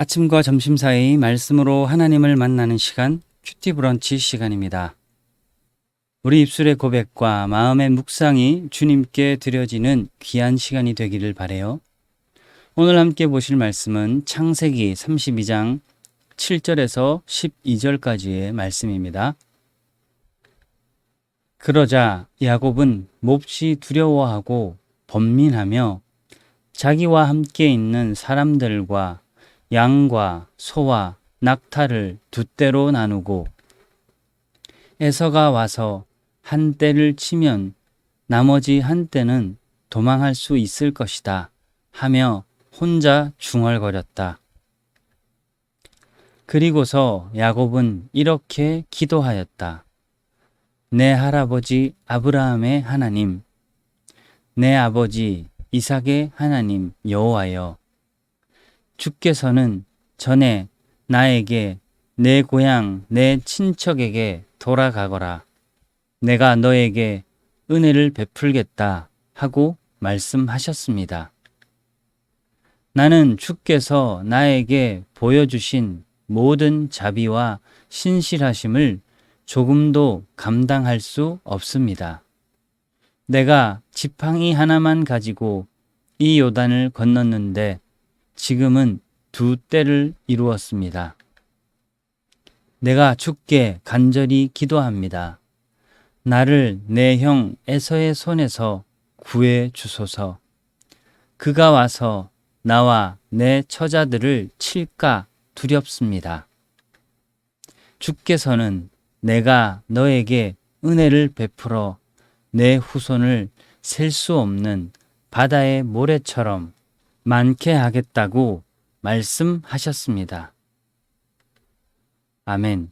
아침과 점심 사이 말씀으로 하나님을 만나는 시간 큐티 브런치 시간입니다. 우리 입술의 고백과 마음의 묵상이 주님께 드려지는 귀한 시간이 되기를 바래요. 오늘 함께 보실 말씀은 창세기 32장 7절에서 12절까지의 말씀입니다. 그러자 야곱은 몹시 두려워하고 번민하며 자기와 함께 있는 사람들과 양과 소와 낙타를 두 떼로 나누고 에서가 와서 한 떼를 치면 나머지 한 떼는 도망할 수 있을 것이다 하며 혼자 중얼거렸다. 그리고서 야곱은 이렇게 기도하였다. 내 할아버지 아브라함의 하나님, 내 아버지 이삭의 하나님 여호와여, 주께서는 전에 나에게 내 고향 내 친척에게 돌아가거라. 내가 너에게 은혜를 베풀겠다 하고 말씀하셨습니다. 나는 주께서 나에게 보여주신 모든 자비와 신실하심을 조금도 감당할 수 없습니다. 내가 지팡이 하나만 가지고 이 요단을 건넜는데 지금은 두 때를 이루었습니다. 내가 주께 간절히 기도합니다. 나를 내 형 에서의 손에서 구해 주소서. 그가 와서 나와 내 처자들을 칠까 두렵습니다. 주께서는 내가 너에게 은혜를 베풀어 내 후손을 셀 수 없는 바다의 모래처럼 많게 하겠다고 말씀하셨습니다. 아멘.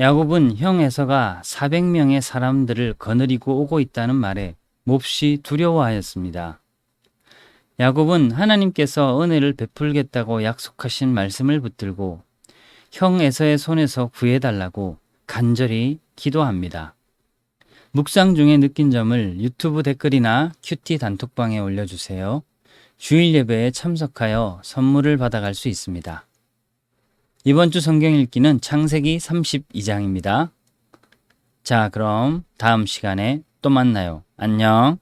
야곱은 형 에서가 400명의 사람들을 거느리고 오고 있다는 말에 몹시 두려워하였습니다. 야곱은 하나님께서 은혜를 베풀겠다고 약속하신 말씀을 붙들고 형 에서의 손에서 구해달라고 간절히 기도합니다. 묵상 중에 느낀 점을 유튜브 댓글이나 큐티 단톡방에 올려주세요. 주일 예배에 참석하여 선물을 받아갈 수 있습니다. 이번 주 성경 읽기는 창세기 32장입니다. 자, 그럼 다음 시간에 또 만나요. 안녕.